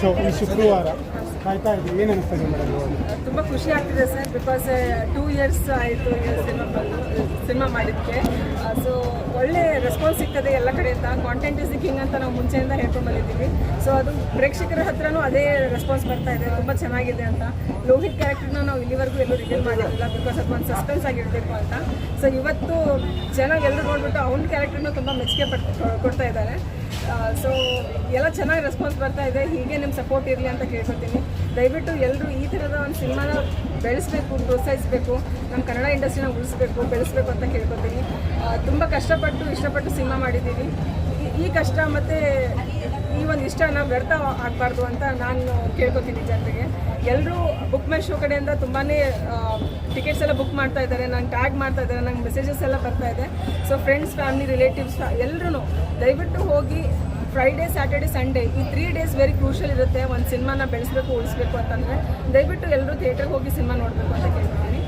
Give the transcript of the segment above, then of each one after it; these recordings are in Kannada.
ಸೊ ಈ ಶುಕ್ರವಾರ ಕಾಯ್ತಾ ಇದ್ದೀವಿ. ಏನು ಅನಿಸ್ತದೆ ಮೇಡಮ್ ತುಂಬ ಖುಷಿ ಆಗ್ತಿದೆ ಸರ್ ಬಿಕಾಸ್ ಟೂ ಇಯರ್ಸ್ ಆಯಿತು ಸಿನಿಮಾ ಸಿನಿಮಾ ಮಾಡಿದ್ದಕ್ಕೆ ಸೊ ಒಳ್ಳೆ ರೆಸ್ಪಾನ್ಸ್ ಸಿಗ್ತದೆ ಎಲ್ಲ ಕಡೆಯಿಂದ ಕಾಂಟೆಂಟ್ ಇಸ್ ಕಿಂಗ್ ಅಂತ ನಾವು ಮುಂಚೆಯಿಂದ ಹೇಳ್ಕೊಂಡು ಬಂದಿದ್ದೀವಿ ಸೊ ಅದು ಪ್ರೇಕ್ಷಕರ ಹತ್ರನೂ ಅದೇ ರೆಸ್ಪಾನ್ಸ್ ಬರ್ತಾ ಇದೆ. ತುಂಬ ಚೆನ್ನಾಗಿದೆ ಅಂತ. ಲೋಹಿತ್ ಕ್ಯಾರೆಕ್ಟರ್ನ ನಾವು ಇಲ್ಲಿವರೆಗೂ ಎಲ್ಲೂ ರಿವೀಲ್ ಮಾಡಿರಲಿಲ್ಲ ಬಿಕಾಸ್ ಅದು ಒಂದು ಸಸ್ಪೆನ್ಸ್ ಆಗಿರಬೇಕು ಅಂತ. ಸೊ ಇವತ್ತು ಜನ ಎಲ್ಲರೂ ನೋಡ್ಬಿಟ್ಟು ಅವ್ನ ಕ್ಯಾರೆಕ್ಟರ್ನ ತುಂಬ ಮೆಚ್ಚುಗೆ ಪಟ್ಟು ಕೊಡ್ತಾ ಇದ್ದಾರೆ. ಸೊ ಎಲ್ಲ ಚೆನ್ನಾಗಿ ರೆಸ್ಪಾನ್ಸ್ ಬರ್ತಾ ಇದೆ. ಹೀಗೆ ನಿಮ್ಮ ಸಪೋರ್ಟ್ ಇರಲಿ ಅಂತ ಕೇಳ್ಕೊತೀನಿ. ದಯವಿಟ್ಟು ಎಲ್ಲರೂ ಈ ಥರದ ಒಂದು ಸಿನಿಮಾನ ಬೆಳೆಸಬೇಕು, ಪ್ರೋತ್ಸಾಹಿಸಬೇಕು ನಮ್ಮ ಕನ್ನಡ ಇಂಡಸ್ಟ್ರಿನ ಉಳಿಸ್ಬೇಕು, ಬೆಳೆಸಬೇಕು ಅಂತ ಕೇಳ್ಕೊತೀನಿ. ತುಂಬ ಕಷ್ಟಪಟ್ಟು, ಇಷ್ಟಪಟ್ಟು ಸಿನಿಮಾ ಮಾಡಿದ್ದೀವಿ. ಈ- ಕಷ್ಟ ಮತ್ತು ಈ ಒಂದು ಇಷ್ಟ ನಾವು ವ್ಯರ್ಥ ಆಗಬಾರ್ದು ಅಂತ ನಾನು ಕೇಳ್ಕೊತೀನಿ ಜನರಿಗೆ. ಎಲ್ಲರೂ ಬುಕ್ ಮೈ ಶೋ ಕಡೆಯಿಂದ ತುಂಬಾ ಟಿಕೆಟ್ಸ್ ಎಲ್ಲ ಬುಕ್ ಮಾಡ್ತಾ ಇದ್ದಾರೆ. ನಂಗೆ ಟ್ಯಾಗ್ ಮಾಡ್ತಾ ಇದ್ದಾರೆ. ನಂಗೆ ಮೆಸೇಜಸ್ ಎಲ್ಲ ಬರ್ತಾ ಇದೆ. ಸೊ ಫ್ರೆಂಡ್ಸ್ ಫ್ಯಾಮಿಲಿ ರಿಲೇಟಿವ್ಸ್ ಎಲ್ಲರೂ ದಯವಿಟ್ಟು ಹೋಗಿ ಫ್ರೈಡೇ ಸ್ಯಾಟರ್ಡೆ ಸಂಡೇ ಈ ತ್ರೀ ಡೇಸ್ ವೆರಿ ಕ್ರೂಷಲ್ ಇರುತ್ತೆ. ಒಂದು ಸಿನಿಮಾನ ಬೆಳೆಸಬೇಕು ಉಳಿಸ್ಬೇಕು ಅಂತಂದರೆ ದಯವಿಟ್ಟು ಎಲ್ಲರೂ ಥಿಯೇಟರ್ಗೆ ಹೋಗಿ ಸಿನಿಮಾ ನೋಡಬೇಕು ಅಂತ ಕೇಳ್ತೀನಿ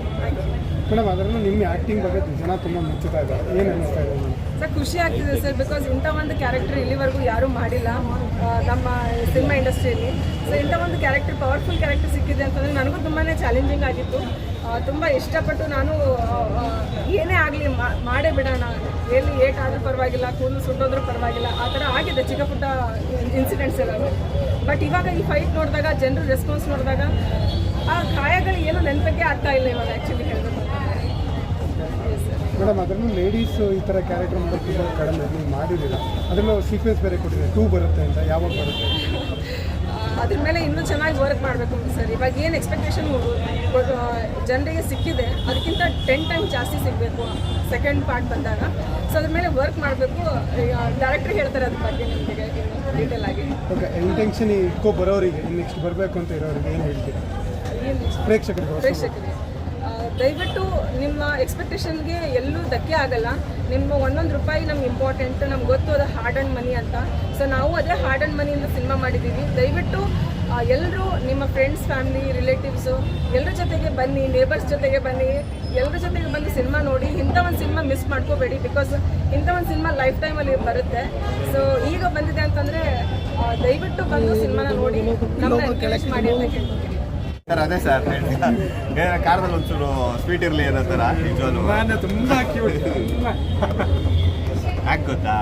ಮೇಡಮ್ ಅದರಲ್ಲೂ ನಿಮ್ಮ ಆ್ಯಕ್ಟಿಂಗ್ ಬಗ್ಗೆ ಜನ ತುಂಬ ಮೆಚ್ಚುತ್ತಾ ಇದ್ದಾರೆ. ಏನು ಅನ್ನಿಸ್ತಾ ಇದೆ ಸರ್ ಖುಷಿ ಆಗ್ತಿದೆ ಸರ್ ಬಿಕಾಸ್ ಇಂಥ ಒಂದು ಕ್ಯಾರೆಕ್ಟರ್ ಇಲ್ಲಿವರೆಗೂ ಯಾರೂ ಮಾಡಿಲ್ಲ ನಮ್ಮ ಸಿನಿಮಾ ಇಂಡಸ್ಟ್ರಿಯಲ್ಲಿ. ಸೊ ಇಂಥ ಒಂದು ಕ್ಯಾರೆಕ್ಟರ್ ಪವರ್ಫುಲ್ ಕ್ಯಾರೆಕ್ಟರ್ ಸಿಕ್ಕಿದೆ ಅಂತಂದರೆ ನನಗೂ ತುಂಬಾ ಚಾಲೆಂಜಿಂಗ್ ಆಗಿತ್ತು. ತುಂಬ ಇಷ್ಟಪಟ್ಟು ನಾನು ಏನೇ ಆಗಲಿ ಮಾಡೇ ಬಿಡೋಣ ಎಲ್ಲಿ ಏಟಾದರೂ ಪರವಾಗಿಲ್ಲ, ಕೂದಲು ಸುಟ್ಟೋದ್ರೂ ಪರವಾಗಿಲ್ಲ, ಆ ಥರ ಆಗಿದೆ ಚಿಕ್ಕ ಪುಟ್ಟ ಇನ್ಸಿಡೆಂಟ್ಸ್ ಎಲ್ಲ ಬಟ್ ಇವಾಗ ಈ ಫೈಟ್ ನೋಡಿದಾಗ, ಜನರು ರೆಸ್ಪಾನ್ಸ್ ನೋಡಿದಾಗ, ಆ ಗಾಯಗಳು ಏನೋ ನೆನಪಕ್ಕೆ ಆಗ್ತಾ ಇಲ್ಲ ಇವಾಗ ಆ್ಯಕ್ಚುಲಿ ಹೇಳಬೇಕು ಮೇಡಮ್ ಅದರಲ್ಲೂ ಲೇಡೀಸ್ ಈ ಥರ ಕ್ಯಾರೆಕ್ಟರ್ ತುಂಬ ಕಡಿಮೆ ನೀವು ಮಾಡಿರಲಿಲ್ಲ ಅದರಲ್ಲೂ ಸೀಕ್ವೆನ್ಸ್ ಬೇರೆ ಕೊಟ್ಟಿದೆ ಟೂ ಬರುತ್ತೆ ಅಂತ ಯಾವಾಗ ಬರುತ್ತೆ? ಅದ್ರ ಮೇಲೆ ಇನ್ನೂ ಚೆನ್ನಾಗಿ ವರ್ಕ್ ಮಾಡಬೇಕು ಸರ್. ಇವಾಗ ಏನು ಎಕ್ಸ್ಪೆಕ್ಟೇಷನ್ ಜನರಿಗೆ ಸಿಕ್ಕಿದೆ ಅದಕ್ಕಿಂತ ಟೆನ್ ಟೈಮ್ ಜಾಸ್ತಿ ಸಿಗಬೇಕು ಸೆಕೆಂಡ್ ಪಾರ್ಟ್ ಬಂದಾಗ. ಸೊ ಅದ್ರ ಮೇಲೆ ವರ್ಕ್ ಮಾಡಬೇಕು. ಡೈರೆಕ್ಟ್ರಿಗೆ ಹೇಳ್ತಾರೆ ಅದ್ರ ಬಗ್ಗೆ ನಿಮಗೆ ಡೀಟೇಲ್ ಆಗಿ. ಓಕೆ ಇಂಟೆನ್ಷನ್ ಇಟ್ಕೊ ಬರೋರಿಗೆ ನೆಕ್ಸ್ಟ್ ಬರಬೇಕು ಅಂತ ಇರೋರಿಗೆ ಏನು ಹೇಳ್ತೀರಿ? ಪ್ರೇಕ್ಷಕರಿಗೆ ಪ್ರೇಕ್ಷಕರಿಗೆ. ದಯವಿಟ್ಟು ನಿಮ್ಮ ಎಕ್ಸ್ಪೆಕ್ಟೇಷನ್ಗೆ ಎಲ್ಲೂ ಧಕ್ಕೆ ಆಗಲ್ಲ. ನಿಮ್ಮ ಒಂದೊಂದು ರೂಪಾಯಿ ನಮ್ಗೆ ಇಂಪಾರ್ಟೆಂಟ್ ನಮ್ಗೆ ಗೊತ್ತು ಅದು ಹಾರ್ಡ್ ಆ್ಯಂಡ್ ಮನಿ ಅಂತ. ಸೊ ನಾವು ಅದೇ ಹಾರ್ಡ್ ಆ್ಯಂಡ್ ಮನಿಯಿಂದ ಸಿನಿಮಾ ಮಾಡಿದ್ದೀವಿ ದಯವಿಟ್ಟು ಎಲ್ಲರೂ ನಿಮ್ಮ ಫ್ರೆಂಡ್ಸ್ ಫ್ಯಾಮಿಲಿ ರಿಲೇಟಿವ್ಸು ಎಲ್ಲರ ಜೊತೆಗೆ ಬನ್ನಿ ನೇಬರ್ಸ್ ಜೊತೆಗೆ ಬನ್ನಿ. ಎಲ್ಲರ ಜೊತೆಗೆ ಬಂದು ಸಿನಿಮಾ ನೋಡಿ. ಇಂಥ ಒಂದು ಸಿನಿಮಾ ಮಿಸ್ ಮಾಡ್ಕೋಬೇಡಿ ಬಿಕಾಸ್ ಇಂಥ ಒಂದು ಸಿನಿಮಾ ಲೈಫ್ ಟೈಮಲ್ಲಿ ಬರುತ್ತೆ. ಸೊ ಈಗ ಬಂದಿದೆ ಅಂತಂದರೆ ದಯವಿಟ್ಟು ಬಂದು ಸಿನಿಮಾನ ನೋಡಿ. ನಮ್ಮನ್ನ ಎನ್ಕರೇಜ್ ಮಾಡಿ ಅಂತ ಕೇಳ್ತೀನಿ. ಸರ್ ಅದೇ ಸರ್. ಏನ ಕಾರದಲ್ಲಿ ಒಂಚೂರು ಸ್ವೀಟ್ ಇರಲಿ ಅನ್ನೋ ಥರ ನಿಜವಾಗ್ಲೂ ತುಂಬ ಯಾಕೆ ಗೊತ್ತಾ?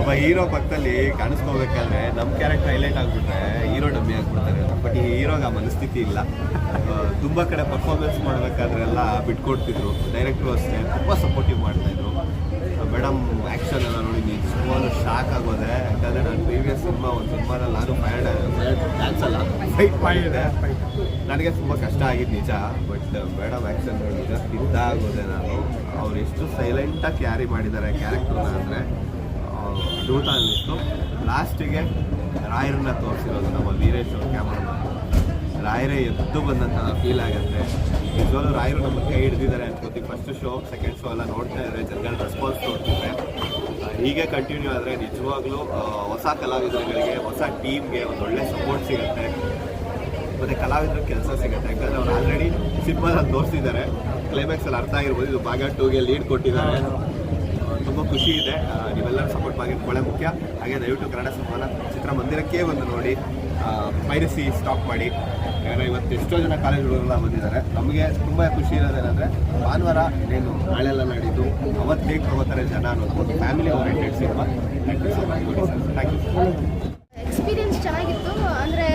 ಒಬ್ಬ ಹೀರೋ ಪಕ್ಕದಲ್ಲಿ ಕಾಣಿಸ್ಕೋಬೇಕಾದ್ರೆ ನಮ್ಮ ಕ್ಯಾರೆಕ್ಟರ್ ಹೈಲೈಟ್ ಆಗ್ಬಿಟ್ರೆ ಹೀರೋ ಡಮ್ಮಿ ಆಗ್ಬಿಡ್ತಾರೆ. ಬಟ್ ಈ ಹೀರೋಗೆ ಆ ಮನಸ್ಥಿತಿ ಇಲ್ಲ. ತುಂಬ ಕಡೆ ಪರ್ಫಾರ್ಮೆನ್ಸ್ ಮಾಡಬೇಕಾದ್ರೆಲ್ಲ ಬಿಟ್ಕೊಡ್ತಿದ್ರು. ಡೈರೆಕ್ಟ್ರು ಅಷ್ಟೇ ತುಂಬ ಸಪೋರ್ಟಿವ್ ಮಾಡ್ತಾಯಿದ್ರು ಮೇಡಮ್ ಆ್ಯಕ್ಷನ್ ಎಲ್ಲ ನೋಡಿ ನಿಜವಾಗ್ಲೂ ಶಾಕ್ ಆಗೋದೆ. ಯಾಕಂದರೆ ನಾನು ಪ್ರೀವಿಯಸ್ ಸಿನಿಮಾ ಒಂದು ಸಿನಿಮಾದಲ್ಲಿ ನಾನು ಫೈಡ್ ಡ್ಯಾನ್ಸ್ ಅಲ್ಲ. ಫೈಟ್ ಮಾಡಿದೆ. ನನಗೆ ತುಂಬ ಕಷ್ಟ ಆಗಿದ್ದು ನಿಜ. ಬಟ್ ಬೇಡ ಆ್ಯಕ್ಷನ್ ನಿಜ. ಸಿದ್ಧ ಆಗೋದೆ ನಾನು. ಅವ್ರು ಎಷ್ಟು ಸೈಲೆಂಟಾಗಿ ಕ್ಯಾರಿ ಮಾಡಿದ್ದಾರೆ ಕ್ಯಾರೆಕ್ಟರ್ನ ಅಂದರೆ ಅದ್ಭುತ ಅನ್ನಿಸ್ತು. ಲಾಸ್ಟಿಗೆ ರಾಯರನ್ನ ತೋರಿಸಿರೋದು ನಮ್ಮ ವೀರೇಶ್ ಅವ್ರ ಕ್ಯಾಮ್ರಾ ರಾಯರೇ ಎದ್ದು ಬಂದಂತ ಫೀಲ್ ಆಗುತ್ತೆ. ನಿಜವಾಗ್ಲೂ ರಾಯರು ನಮ್ಮ ಕೈ ಹಿಡಿದಿದ್ದಾರೆ ಅನ್ಕೋತೀವಿ. ಫಸ್ಟ್ ಶೋ ಸೆಕೆಂಡ್ ಶೋ ಎಲ್ಲ ನೋಡ್ತಾ ಇದ್ದಾರೆ. ಜನಗಳ ರೆಸ್ಪಾನ್ಸ್ ನೋಡ್ತಿದ್ರೆ. ಹೀಗೆ ಕಂಟಿನ್ಯೂ ಆದರೆ ನಿಜವಾಗ್ಲೂ ಹೊಸ ಕಲಾವಿದರುಗಳಿಗೆ, ಹೊಸ ಟೀಮ್ಗೆ ಒಂದು ಒಳ್ಳೆ ಸಪೋರ್ಟ್ ಸಿಗುತ್ತೆ. ಮತ್ತು ಕಲಾವಿದರ ಕೆಲಸ ಸಿಗುತ್ತೆ. ಯಾಕಂದರೆ ಅವ್ರು ಆಲ್ರೆಡಿ ಸಿನಿಮಾದಲ್ಲಿ ತೋರಿಸಿದ್ದಾರೆ. ಕ್ಲೈಮ್ಯಾಕ್ಸಲ್ಲಿ ಅರ್ಥ ಆಗಿರ್ಬೋದು. ಇದು ಭಾಗ ಟೂಗೆ ಲೀಡ್ ಕೊಟ್ಟಿದ್ದಾರೆ. ತುಂಬ ಖುಷಿ ಇದೆ. ನೀವೆಲ್ಲರೂ ಸಪೋರ್ಟ್ ಮಾಡಿ ಒಳ್ಳೆ ಮುಖ್ಯ. ಹಾಗೆ ದಯವಿಟ್ಟು ಕನ್ನಡ ಸಿನಿಮಾನ ಚಿತ್ರಮಂದಿರಕ್ಕೆ ಬಂದು ನೋಡಿ ಪೈರಸಿ ಸ್ಟಾಪ್ ಮಾಡಿ. ಯಾಕಂದರೆ ಇವತ್ತು ಎಷ್ಟೋ ಜನ ಕಾಲೇಜ್ ಹುಡುಗರೆಲ್ಲ ಬಂದಿದ್ದಾರೆ. ನಮಗೆ ತುಂಬ ಖುಷಿ ಇರೋದೇನೆಂದರೆ ಭಾನುವಾರ ಏನು ನಾಳೆಲ್ಲ ನಾಡಿದ್ದು, ಅವತ್ತು ಹೇಗೆ ತಗೋತಾರೆ ಜನ ಅನ್ನೋದು ಒಂದು family oriented cinema thank you thank experience ಚೆನ್ನಾಗಿತ್ತು. ಅಂದರೆ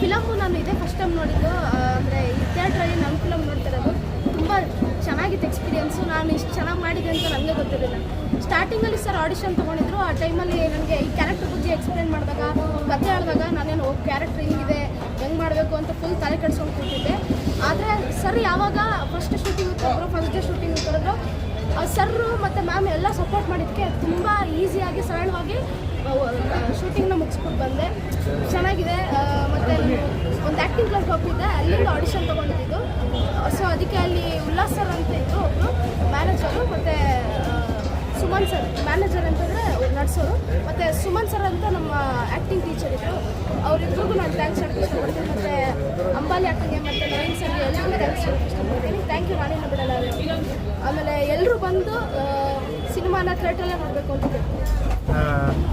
ಫಿಲಮು ನಾನು ಇದೇ ಫಸ್ಟ್ ಟೈಮ್ ನೋಡಿದ್ದು. ಅಂದರೆ ಈ ಥಿಯೇಟ್ರಲ್ಲಿ ನಮ್ಮ ಫಿಲಮ್ ನೋಡ್ತಿರೋದು. ತುಂಬ ಚೆನ್ನಾಗಿತ್ತು ಎಕ್ಸ್ಪೀರಿಯೆನ್ಸು ನಾನು ಇಷ್ಟು ಚೆನ್ನಾಗಿ ಮಾಡಿದೆ ಅಂತ ನನಗೆ ಗೊತ್ತಿರಲಿಲ್ಲ. ಸ್ಟಾರ್ಟಿಂಗಲ್ಲಿ ಸರ್ ಆಡಿಷನ್ ತೊಗೊಂಡಿದ್ರು. ಆ ಟೈಮಲ್ಲಿ ನನಗೆ ಈ ಕ್ಯಾರೆಕ್ಟರ್ ಬಗ್ಗೆ ಎಕ್ಸ್ಪ್ಲೇನ್ ಮಾಡಿದಾಗ, ಕಥೆ ಹೇಳಿದಾಗ ನಾನೇನು ಕ್ಯಾರೆಕ್ಟರ್ ಹಿಂಗಿದೆ. ಹೆಂಗೆ ಮಾಡಬೇಕು ಅಂತ ಫುಲ್ ತಲೆ ಕೆಡ್ಸ್ಕೊಂಡು ಕೂತಿದ್ದೆ. ಆದರೆ ಸರ್ ಯಾವಾಗ ಫಸ್ಟ್ ಶೂಟಿಂಗ್ ಕರೆದ್ರು ಫಸ್ಟ್ ಶೂಟಿಂಗ್ ಕರೆದ್ರು ಸರ್ರು ಮತ್ತು ಮ್ಯಾಮ್ ಎಲ್ಲ ಸಪೋರ್ಟ್ ಮಾಡಿದ್ದಕ್ಕೆ ತುಂಬ ಈಸಿಯಾಗಿ ಸರಳವಾಗಿ ಶೂಟಿಂಗ್ನ ಮುಗಿಸ್ಬಿಟ್ಟು ಬಂದೆ. ಚೆನ್ನಾಗಿದೆ ಮತ್ತು ಒಂದು ಆ್ಯಕ್ಟಿಂಗ್ ಕ್ಲಾಸ್ ಹೋಗ್ತಿದ್ದೆ. ಅಲ್ಲಿಂದ ಆಡಿಷನ್ ತೊಗೊಂಡಿದ್ದು. ಸೊ ಅದಕ್ಕೆ ಅಲ್ಲಿ ಉಲ್ಲಾಸ್ ಸರ್ ಅಂತ ಇದ್ದರು ಒಬ್ಬರು ಮ್ಯಾನೇಜರು ಮತ್ತು ಸುಮನ್ ಸರ್ ಮ್ಯಾನೇಜರ್ ಅಂತಂದರೆ ನಡ್ಸೋರು ಮತ್ತು ಸುಮನ್ ಸರ್ ಅಂತ ನಮ್ಮ ಆ್ಯಕ್ಟಿಂಗ್ ಟೀಚರ್ ಇದ್ದರು ಅವರಿಬ್ಬರಿಗೂ ನಾನು ಥ್ಯಾಂಕ್ಸ್ ಹೇಳಕ್ಕೆ ಇಷ್ಟಪಡ್ತೀನಿ. ಮತ್ತು ಅಂಬಾಲಿ ಆಟಂಗೆ ಮತ್ತು ನವೀನ್ ಸರ್ ಎಲ್ಲರಿಗೂ ಥ್ಯಾಂಕ್ಸ್ ಥ್ಯಾಂಕ್ ಯು ರಾಣಿ ಬಿಡಲ್ಲ ಅವರು ಆಮೇಲೆ ಎಲ್ಲರೂ ಬಂದು ಸಿನಿಮಾನ ಥಿಯೇಟ್ರಲ್ಲೇ ನೋಡಬೇಕು ಅಂತ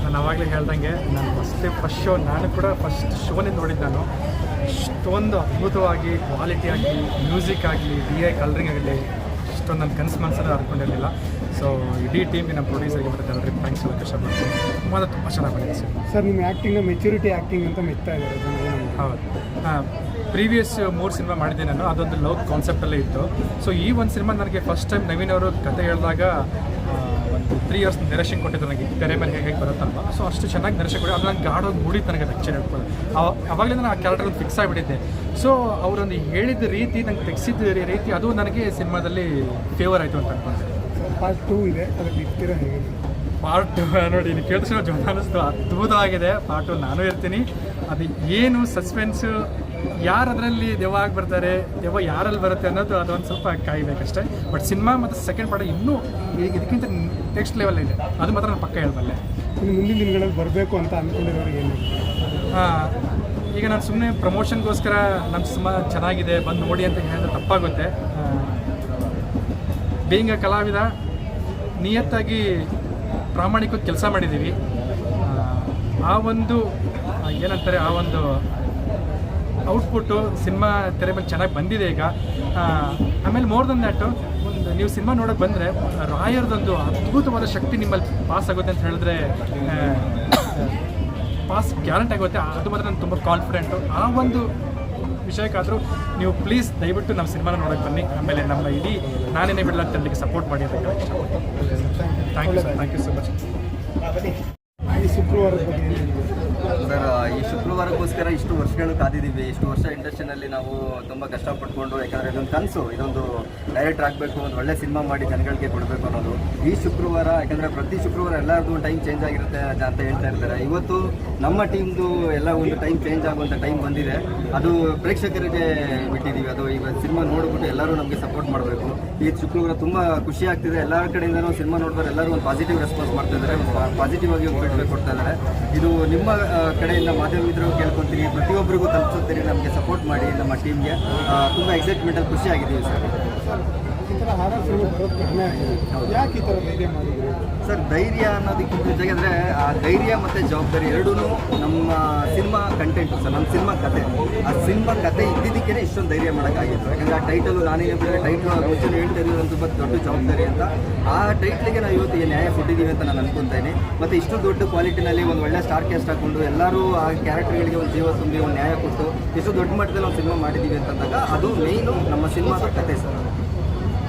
ನಾನು ಅವಾಗಲೇ ಹೇಳ್ದಂಗೆ ನಾನು ಫಸ್ಟ್ ಫಸ್ಟ್ ಶೋ ನಾನು ಕೂಡ ಫಸ್ಟ್ ಶೋನೇ ನೋಡಿದ್ದು ನಾನು ಇಷ್ಟೊಂದು ಅದ್ಭುತವಾಗಿ ಕ್ವಾಲಿಟಿ ಆಗಲಿ ಮ್ಯೂಸಿಕ್ ಆಗಲಿ ಡಿ ಐ ಕಲರಿಂಗ್ ಆಗಲಿ, ಇಷ್ಟೊಂದು ನನ್ನ ಕನಸು ಮನಸ್ಸನ್ನು ಸೊ ಇಡೀ ಟೀಮಿನ ನಮ್ಮ ಪ್ರೊಡ್ಯೂಸರ್ಗೆ ಮತ್ತೆ ಎಲ್ಲರಿಗೆ ಥ್ಯಾಂಕ್ಸ್ ಹೇಳೋಕ್ಕೆ ಇಷ್ಟಪಡ್ತೀನಿ ತುಂಬ ತುಂಬ ಚೆನ್ನಾಗಿ ಬಂದಿದೆ ಸರ್. ಸರ್ ನಿಮ್ಮ ಆ್ಯಕ್ಟಿಂಗ್ನ ಮೆಚುರಿಟಿ ಆ್ಯಕ್ಟಿಂಗ್ ಅಂತ ಮೆಚ್ತಾ ಇದ್ದಾರೆ ಹೌದು. ಹಾಂ ಪ್ರೀವಿಯಸ್ ಮೂರು ಸಿನಿಮಾ ಮಾಡಿದ್ದೆ ನಾನು. ಅದೊಂದು ಲವ್ ಕಾನ್ಸೆಪ್ಟಲ್ಲೇ ಇತ್ತು. ಸೊ ಈ ಒಂದು ಸಿನಿಮಾ ನನಗೆ ಫಸ್ಟ್ ಟೈಮ್ ನವೀನ್ ಅವರು ಕತೆ ಹೇಳಿದಾಗ ಒಂದು ತ್ರೀ ಇಯರ್ಸ್ ನಿರೀಕ್ಷೆ ಕೊಟ್ಟಿದ್ದು ನನಗೆ. ತೆರೆ ಮೇಲೆ ಹೇಗೆ ಹೇಗೆ ಬರುತ್ತಲ್ವ? ಸೊ ಅಷ್ಟು ಚೆನ್ನಾಗಿ ನಿರೀಕ್ಷೆ ಕೊಡಿ. ಅದು ನಂಗೆ ಗಾಡೋದು ಮೂಡಿತ್ತು ನನಗೆ ಆ್ಯಕ್ಚುಲಿ ಹೇಳ್ಕೊಳ್ಳಿ ಅವಾಗಲೇ ನಾನು ಆ ಕ್ಯಾರೆಕ್ಟರ್ ಫಿಕ್ಸ್ ಆಗಿಬಿಟ್ಟಿದ್ದೆ. ಸೊ ಅವರೊಂದು ಹೇಳಿದ ರೀತಿ ನಂಗೆ ತೆಗೆಸಿದ ರೀತಿ ಅದು ನನಗೆ ಸಿನಿಮಾದಲ್ಲಿ ಫೇವರ್ ಆಯಿತು ಅಂತ ಅನ್ಕೊಂಡೆ. ಪಾರ್ಟ್ ಟೂ ಇದೆ ಅದಕ್ಕೆ ಇರ್ತೀರಾ ಹೇಗೆ? ಪಾರ್ಟ್ ನೋಡಿ ನೀವು ಕೇಳಿದ್ರೆ ಜನ ಅನ್ನಿಸ್ತು ಅದ್ಭುತವಾಗಿದೆ ಪಾರ್ಟ್ ನಾನು ಇರ್ತೀನಿ. ಅದು ಏನು ಸಸ್ಪೆನ್ಸು ಯಾರು ಅದರಲ್ಲಿ ದೆವ್ವ ಆಗಿ ಬರ್ತಾರೆ ದೆವ್ವ ಯಾರಲ್ಲಿ ಬರುತ್ತೆ ಅನ್ನೋದು ಅದೊಂದು ಸ್ವಲ್ಪ ಕಾಯ್ಬೇಕಷ್ಟೇ. ಬಟ್ ಸಿನಿಮಾ ಮತ್ತು ಸೆಕೆಂಡ್ ಪಾರ್ಟ್ ಇನ್ನೂ ಇದಕ್ಕಿಂತ ನೆಕ್ಸ್ಟ್ ಲೆವೆಲ್ ಇದೆ. ಅದು ಮಾತ್ರ ನಾನು ಪಕ್ಕ ಹೇಳಬಲ್ಲೆ. ಇನ್ನು ಮುಂದಿನ ದಿನಗಳಲ್ಲಿ ಬರಬೇಕು ಅಂತ ಅಂದ್ಕೊಂಡಿರೋರಿಗೆ ಏನು? ಈಗ ನಾನು ಸುಮ್ಮನೆ ಪ್ರಮೋಷನ್ಗೋಸ್ಕರ ನಮ್ಮ ಸಿನಿಮಾ ಚೆನ್ನಾಗಿದೆ ಬಂದು ನೋಡಿ ಅಂತ ಹೇಳಿದ್ರೆ ತಪ್ಪಾಗುತ್ತೆ. ಬೀಯಿಂಗ್ ಅ ಕಲಾವಿದ ನಿಯತ್ತಾಗಿ ಪ್ರಾಮಾಣಿಕವಾಗಿ ಕೆಲಸ ಮಾಡಿದ್ದೀವಿ. ಆ, ಒಂದು ಏನಂತಾರೆ ಆ ಒಂದು ಔಟ್ಪುಟ್ಟು ಸಿನಿಮಾ ತೆರೆ ಮೇಲೆ ಚೆನ್ನಾಗಿ ಬಂದಿದೆ ಈಗ. ಆಮೇಲೆ ಮೋರ್ ದನ್ ದ್ಯಾಟು ಒಂದು ನೀವು ಸಿನಿಮಾ ನೋಡೋಕೆ ಬಂದರೆ ರಾಯರ್ದೊಂದು ಅದ್ಭುತವಾದ ಶಕ್ತಿ ನಿಮ್ಮಲ್ಲಿ ಪಾಸ್ ಆಗುತ್ತೆ ಅಂತ ಹೇಳಿದ್ರೆ ಪಾಸ್ ಗ್ಯಾರಂಟಿ ಆಗುತ್ತೆ. ಅದು ಮಾತ್ರ ನಾನು ತುಂಬ ಕಾನ್ಫಿಡೆಂಟು ಆ ಒಂದು ವಿಷಯಕ್ಕಾದರೂ ನೀವು ಪ್ಲೀಸ್ ದಯವಿಟ್ಟು ನಮ್ಮ ಸಿನಿಮಾನ ನೋಡೋಕೆ ಬನ್ನಿ. ಆಮೇಲೆ ನಮ್ಮ ಇಡೀ ನಾನೇನೇ ಬಿಡಲ್ಲ ತಂಡಕ್ಕೆ ಸಪೋರ್ಟ್ ಮಾಡಿ ಅಂತ thank you sir thank you so much ಹೇಳ್ತೀರಾ? ಸರ್, ಈ ಶುಕ್ರವಾರಕ್ಕೋಸ್ಕರ ಇಷ್ಟು ವರ್ಷಗಳು ಕಾದಿದ್ದೀವಿ ಇಷ್ಟು ವರ್ಷ ಇಂಡಸ್ಟ್ರಿನಲ್ಲಿ ನಾವು ತುಂಬ ಕಷ್ಟಪಟ್ಕೊಂಡು, ಯಾಕಂದರೆ ಇದೊಂದು ಕನಸು. ಇದೊಂದು ಡೈರೆಕ್ಟರ್ ಆಗಬೇಕು, ಒಂದು ಒಳ್ಳೆ ಸಿನಿಮಾ ಮಾಡಿ ಜನಗಳಿಗೆ ಕೊಡಬೇಕು ಅನ್ನೋದು. ಈ ಶುಕ್ರವಾರ, ಯಾಕಂದರೆ ಪ್ರತಿ ಶುಕ್ರವಾರ ಎಲ್ಲರದ್ದು ಟೈಮ್ ಚೇಂಜ್ ಆಗಿರುತ್ತೆ ಅಂತ ಹೇಳ್ತಾ ಇರ್ತಾರೆ. ಇವತ್ತು ನಮ್ಮ ಟೀಮ್ದು ಎಲ್ಲ ಒಂದು ಟೈಮ್ ಚೇಂಜ್ ಆಗುವಂಥ ಟೈಮ್ ಬಂದಿದೆ. ಅದು ಪ್ರೇಕ್ಷಕರಿಗೆ ಬಿಟ್ಟಿದ್ದೀವಿ ಅದು ಈಗ ಸಿನಿಮಾ ನೋಡಿಬಿಟ್ಟು ಎಲ್ಲರೂ ನಮಗೆ ಸಪೋರ್ಟ್ ಮಾಡಬೇಕು. ಈ ಶುಕ್ರವಾರ ತುಂಬ ಖುಷಿ ಆಗ್ತಿದೆ. ಎಲ್ಲರ ಕಡೆಯಿಂದನೂ ಸಿನಿಮಾ ನೋಡಿದ್ರೆ ಎಲ್ಲರೂ ಒಂದು ಪಾಸಿಟಿವ್ ರೆಸ್ಪಾನ್ಸ್ ಮಾಡ್ತಾ ಇದ್ದಾರೆ ಪಾಸಿಟಿವ್ ಆಗಿ ಒಂದು ಕೊಡ್ತಾ ಇದ್ದಾರೆ ಇದು ನಿಮ್ಮ ಕಡೆಯಿಂದ ಕಡೆಯಿಂದ ಮಾಧ್ಯಮಿದ್ರು ಕೇಳ್ಕೊತೀರಿ, ಪ್ರತಿಯೊಬ್ಬರಿಗೂ ತಲುಪಿಸುತ್ತೀರಿ ನಮಗೆ ಸಪೋರ್ಟ್ ಮಾಡಿ, ನಮ್ಮ ಟೀಮ್ಗೆ ತುಂಬ ಎಕ್ಸೈಟ್ಮೆಂಟಲ್ಲಿ ಖುಷಿ ಆಗಿದ್ದೀವಿ ಸರ್. ಸರ್, ಧೈರ್ಯ ಅನ್ನೋದಕ್ಕಿಂತ ಜೊತೆಗೆ ಆ ಧೈರ್ಯ ಮತ್ತು ಜವಾಬ್ದಾರಿ ಎರಡೂ ನಮ್ಮ ಸಿನಿಮಾ ಕಂಟೆಂಟು ಸರ್, ನಮ್ಮ ಸಿನಿಮಾ ಕತೆ. ಆ ಸಿನಿಮಾ ಕತೆ ಇದ್ದಿದ್ದಕ್ಕೆ ಇಷ್ಟೊಂದು ಧೈರ್ಯ ಮಾಡೋಕ್ಕಾಗಿತ್ತು. ಯಾಕಂದರೆ ಆ ಟೈಟಲು ನಾನೇನು ಬಿಟ್ಟರೆ ಟೈಟ್ಲು ಮುಂಚೆ ಹೇಳ್ತಾ ಇರೋದು ತುಂಬ ದೊಡ್ಡ ಜವಾಬ್ದಾರಿ ಅಂತ. ಆ ಟೈಟ್ಲಿಗೆ ನಾವು ಇವತ್ತು ನ್ಯಾಯ ಕೊಟ್ಟಿದ್ದೀವಿ ಅಂತ ನಾನು ಅನ್ಕೊತೇನೆ ಮತ್ತು ಇಷ್ಟು ದೊಡ್ಡ ಕ್ವಾಲಿಟಿನಲ್ಲಿ ಒಂದು ಒಳ್ಳೆ ಸ್ಟಾರ್ ಕ್ಯಾಸ್ಟ್ ಹಾಕೊಂಡು ಎಲ್ಲರೂ ಆ ಕ್ಯಾರೆಕ್ಟರ್ಗಳಿಗೆ ಒಂದು ಜೀವ ತುಂಬಿ ಒಂದು ನ್ಯಾಯ ಕೊಟ್ಟು, ಇಷ್ಟು ದೊಡ್ಡ ಮಟ್ಟದಲ್ಲಿ ಒಂದು ಸಿನಿಮಾ ಮಾಡಿದ್ದೀವಿ ಅಂತಂದಾಗ ಅದು ಮೇಯ್ನು ನಮ್ಮ ಸಿನಿಮಾದ ಕತೆ, ಸರ್.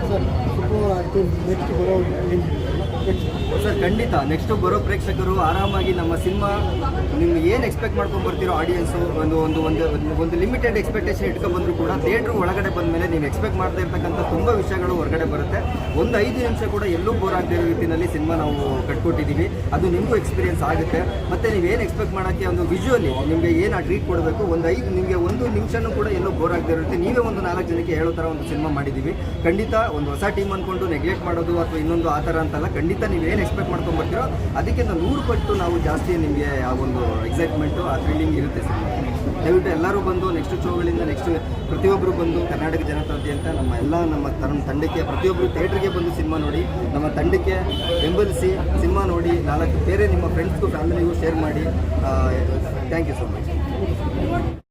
ಸರ್ ಶುಕ್ರವಾರ ಆಯಿತು ನೆಕ್ಸ್ಟ್ ಬರೋ ಏನು ನೆಕ್ಸ್ಟ್ ಸರ್, ಖಂಡಿತ. ನೆಕ್ಸ್ಟ್ ಬರೋ ಪ್ರೇಕ್ಷಕರು ಆರಾಮಾಗಿ ನಮ್ಮ ಸಿನಿಮಾ ನಿಮ್ಗೆ ಏನು ಎಕ್ಸ್ಪೆಕ್ಟ್ ಮಾಡ್ಕೊಂಡು ಬರ್ತಿರೋ ಆಡಿಯನ್ಸು ಒಂದು ಒಂದು ಒಂದು ಒಂದು- ಲಿಮಿಟೆಡ್ ಎಕ್ಸ್ಪೆಕ್ಟೇಷನ್ ಇಟ್ಕೊಂಡು ಬಂದರೂ ಕೂಡ ಥಿಯೇಟ್ರ್ ಒಳಗಡೆ ಬಂದ ಮೇಲೆ ನೀವು ಎಕ್ಸ್ಪೆಕ್ಟ್ ಮಾಡ್ತಾ ಇರ್ತಕ್ಕಂಥ ತುಂಬ ವಿಷಯಗಳು ಹೊರಗಡೆ ಬರುತ್ತೆ. ಒಂದು ಐದು ನಿಮಿಷ ಕೂಡ ಎಲ್ಲೂ ಬೋರ್ ಆಗದೇ ರೀತಿಯಲ್ಲಿ ಸಿನಿಮಾ ನಾವು ಕಟ್ಕೊಟ್ಟಿದ್ದೀವಿ ಅದು ನಿಮಗೂ ಎಕ್ಸ್ಪೀರಿಯನ್ಸ್ ಆಗುತ್ತೆ. ಮತ್ತು ಏನು ಎಕ್ಸ್ಪೆಕ್ಟ್ ಮಾಡೋಕ್ಕೆ ಒಂದು ವಿಜುವಲಿ ನಿಮಗೆ ಏನು ಆ ಟ್ರೀಟ್ ಕೊಡಬೇಕು? ಒಂದು ಐದು ನಿಮಗೆ ಒಂದು ನಿಮಿಷನೂ ಕೂಡ ಎಲ್ಲೂ ಬೋರ್ ಆಗದೇ ಇರುತ್ತೆ. ನೀವೇ ಒಂದು ನಾಲ್ಕು ಜನಕ್ಕೆ ಹೇಳೋ ಥರ ಒಂದು ಸಿನಿಮಾ ಮಾಡಿದ್ದೀವಿ ಖಂಡಿತ ಒಂದು ಹೊಸ ಟೀಮ್ ಅಂದ್ಕೊಂಡು ನೆಗ್ಲೆಕ್ಟ್ ಮಾಡೋದು ಅಥವಾ ಇನ್ನೊಂದು ಆ ಥರ ಅಂತಲ್ಲ, ಖಂಡಿತ ನೀವು ಏನು ಎಕ್ಸ್ಪೆಕ್ಟ್ ಮಾಡ್ಕೊಂಡು ಬರ್ತೀರೋ ಅದಕ್ಕಿಂತ ನೂರು ಪಟ್ಟು ನಾವು ಜಾಸ್ತಿ ನಿಮಗೆ ಆ ಒಂದು ಎಕ್ಸೈಟ್ಮೆಂಟು ಆ ಥ್ರಿಲ್ಲಿಂಗ್ ಇರುತ್ತೆ ಸರ್ ದಯವಿಟ್ಟು ಎಲ್ಲರೂ ಬಂದು ನೆಕ್ಸ್ಟ್ ಶೋಗಳಿಂದ ನೆಕ್ಸ್ಟ್ ಪ್ರತಿಯೊಬ್ಬರು ಬಂದು ಕರ್ನಾಟಕ ಜನತಾದ್ಯಂತ ನಮ್ಮ ಎಲ್ಲ ನಮ್ಮ ತನ್ನ ತಂಡಕ್ಕೆ ಪ್ರತಿಯೊಬ್ಬರು ಥಿಯೇಟ್ರಿಗೆ ಬಂದು ಸಿನಿಮಾ ನೋಡಿ, ನಮ್ಮ ತಂಡಕ್ಕೆ ಬೆಂಬಲಿಸಿ ಸಿನಿಮಾ ನೋಡಿ ನಾಲ್ಕು ಬೇರೆ ನಿಮ್ಮ ಫ್ರೆಂಡ್ಸ್ಗೂ ಫ್ಯಾಮಿಲಿಗೂ ಶೇರ್ ಮಾಡಿ ಥ್ಯಾಂಕ್ ಯು ಸೊ ಮಚ್